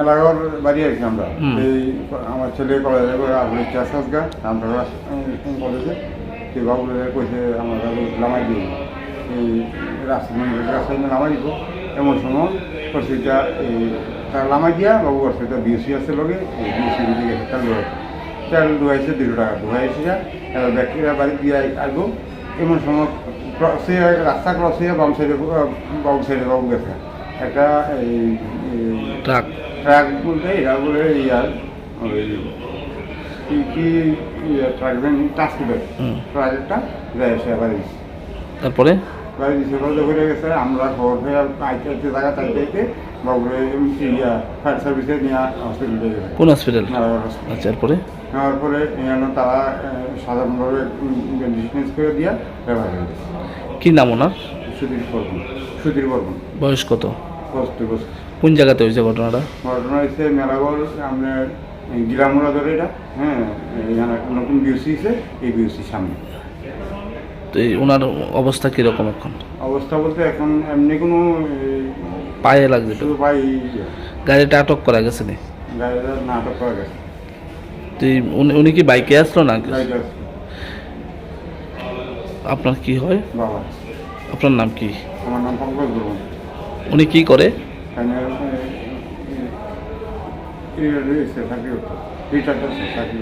মেলাঘর বাড়ি আছি আমরা হুম। এই আমার ছেলে কলেজে করে আপনি চাষাস গা রামতলা কলেজে সেই বাবুরে কইছে আমরা লামাই দিই এই রাস্তা রাস্তায় লামাই দিব এমন সময় করছিটা এই তার লামাই দিয়া বাবু করছিটা বিএসসি আছে লগে এই বিএসসি দিকে গেছে তার লোক তেল ধুয়াইছে দুশো টাকা ধুয়াইছে এবার ব্যাটারিয়া বাড়ি দিয়ে আসবো এমন সময় ক্রস হয়ে রাস্তা ক্রস হয়ে বাম সাইডে বাবু সাইডে বাবু গেছে একটা এই ট্রাক ট্রাক বলতে এরা বলে ইয়ার ওই কি কি ট্রাক ভ্যান ট্রান্সপোর্টের। ট্রাকটা যায় সে বাড়ি তারপরে? দিছে বলতে ঘুরে গেছে আমরা খবর হয়ে আইতে আইতে জায়গা চাইতে আইতে বাবুরে ইয়া ফায়ার সার্ভিসে নিয়ে হসপিটালে কোন হসপিটাল আচ্ছা এরপরে? নেওয়ার পরে তারা সাধারণভাবে ডিসটেন্স করে দিয়া ব্যবহার হয়ে গেছে কি নাম ওনার? সুধীর বর্মন। সুধীর বর্মন। বয়স কত? বস্তু কোন জায়গাতে হয়েছে ঘটনাটা? ঘটনা হচ্ছে মেলাগড় আপনার গিরামুরা ধরে এটা হ্যাঁ এখানে নতুন বিউসি এই বিউসির সামনে। তো এই ওনার অবস্থা কীরকম এখন? অবস্থা বলতে এখন এমনি কোনো পায়ে লাগছে তো? শুধু পাই গাড়িটা আটক করা গেছে নি? গাড়িটা নাটক করা গেছে। তো এই উনি উনি কি বাইকে আসলো না? গাড়িটা আপনার কি হয়? বাবা। আপনার নাম কি আমার নাম পঙ্কজ বর্মন উনি কি করে আছে চাকরি